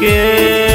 কে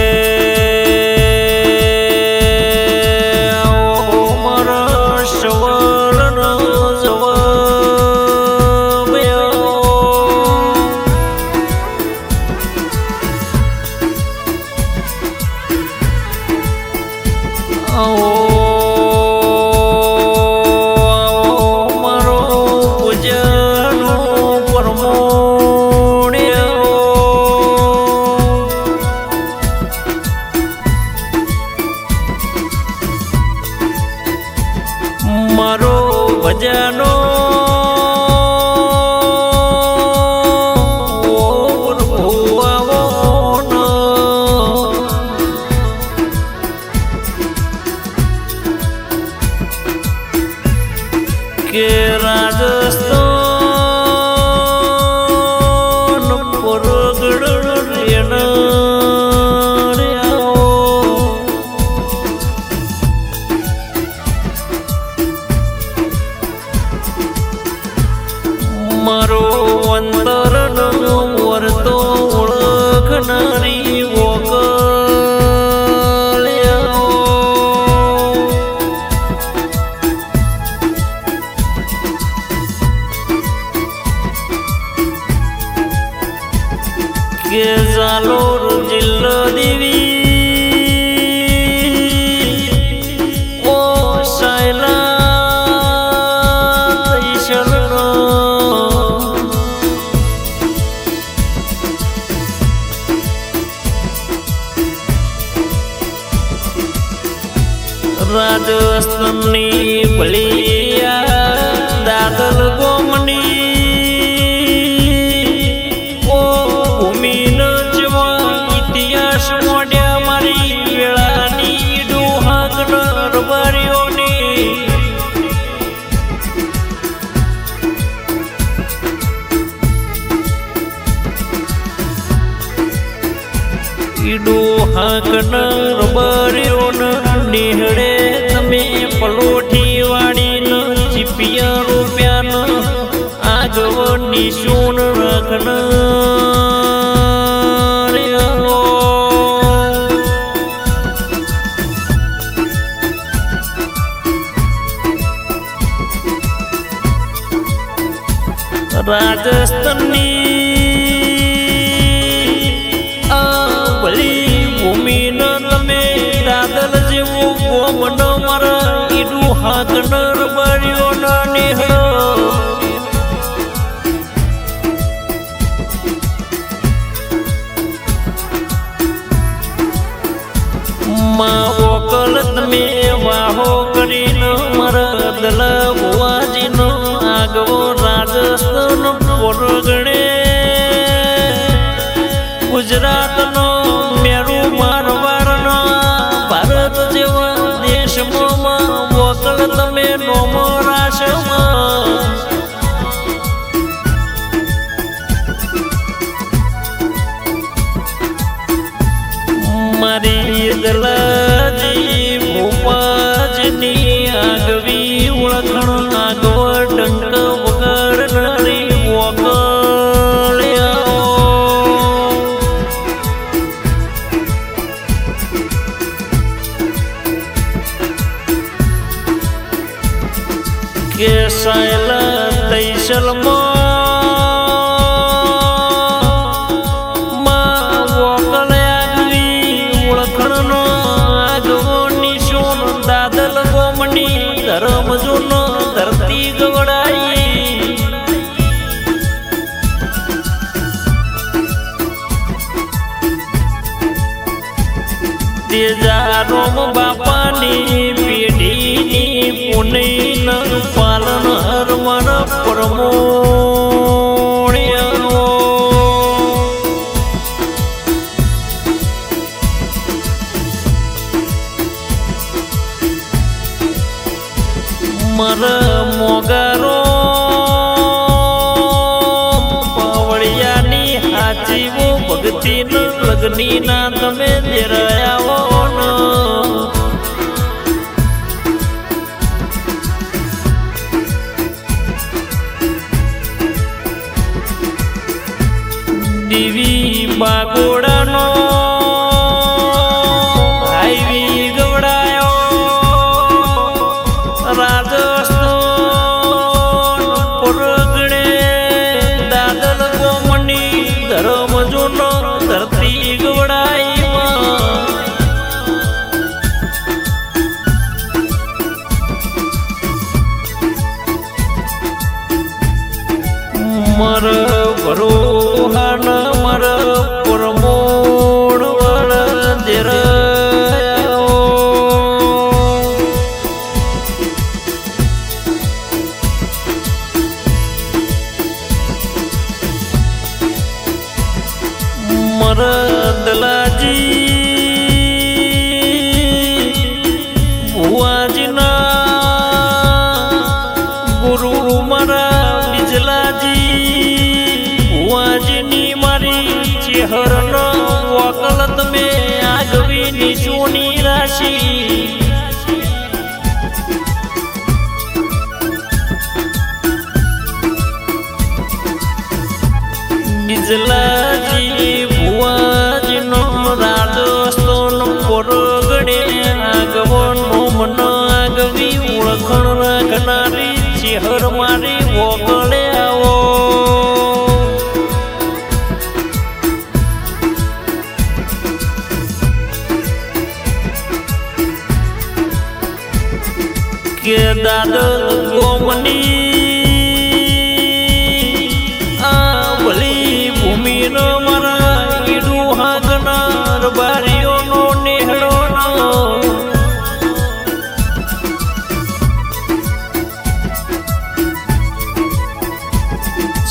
ಗೆ ಜಾಲೂರು ಜಿಲ್ಲೋದಿವಿ ಓ ಶೈಲ ಈಶ್ವರನೋ ರಾಜಸ್ತಂನಿ ಬಳಿಯ કનર બર્યોન નિહળે તમે પલોઠી વાળીન ચીપિયા રૂપિયાન આગવ નિશુન રાખન રાજસ્થાનની હાથનર બાર્યો ના નિહળો માં ઓકલત મે વાહો કરીને મારા દલા બુવાજીનો આગવો રાજસ્થાન ગણે. ગુજરાત need લગની ના તમે દેરાયા મર ભરોહાન બિજલાજી, ભુવાજીનો રાજસ્થાન પરગડે આગવનો મન આગવી ઓળખણ રાખનારી ચેહર મારી વગળે આવો. કે દાદ ગોમની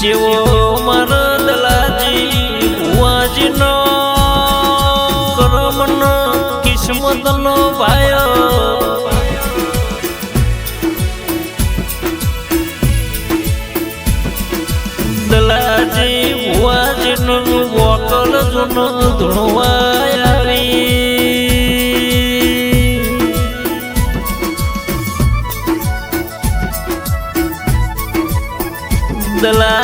જેવો મારા દલાજી ભુવાજીનો કરમનો કિસ્મતનો ભાયો દલાજી ભુવાજીનું વોકલ જૂનું ધૂણવાય આવી. દલાજી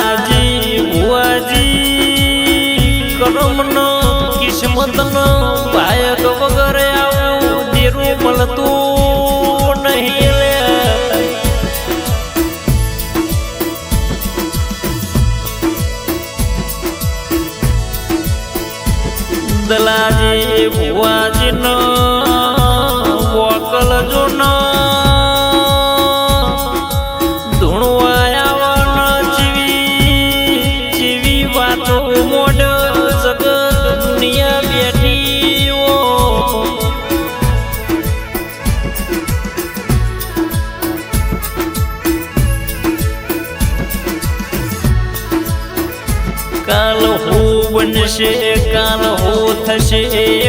આવું મળતું નહીં લે. દલાજી ભુવાજીનો વકલ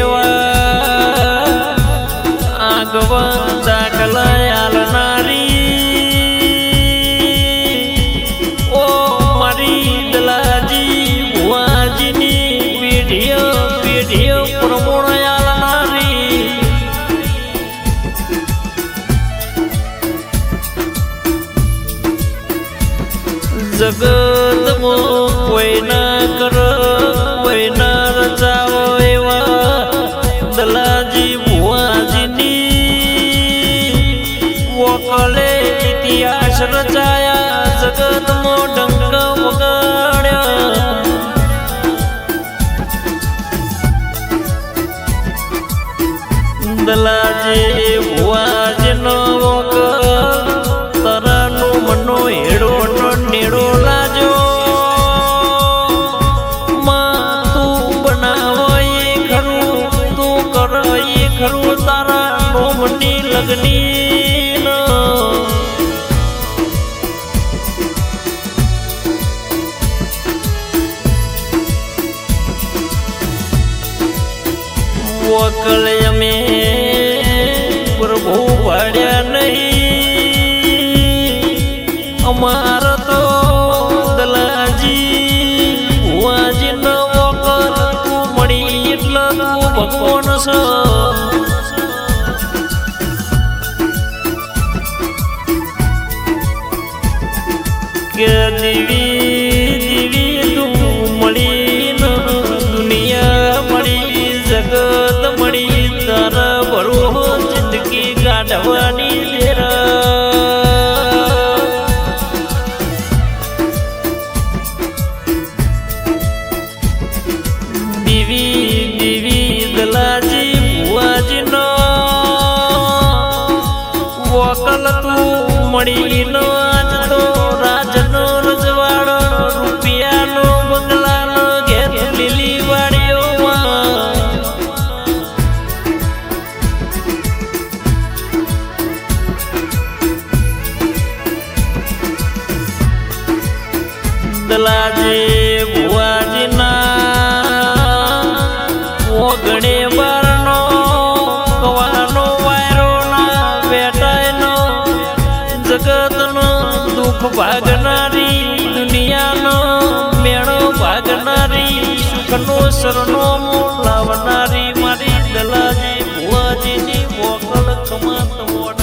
એવા આગવા દાખલા આલનારી ઓ મારી દલાજી, ભુવાજીની પેઢીઓ પેઢીઓ પ્રમોણ આલનારી જગતમો કોઈ ના કર. દલાજી ભુવાજીનો વકલ તરાનો છે? કે દીવી દીવી તું મળી દુનિયા મળી જગત મળી તારા બરો જિંદગી કાઢવાની સુખ ભાગનારી દુનિયાનો મેળો ભાગનારી સુખનો સરનો લાવનારી મારી દલાજી ભુવાજીની મોકલ કમાત મોટ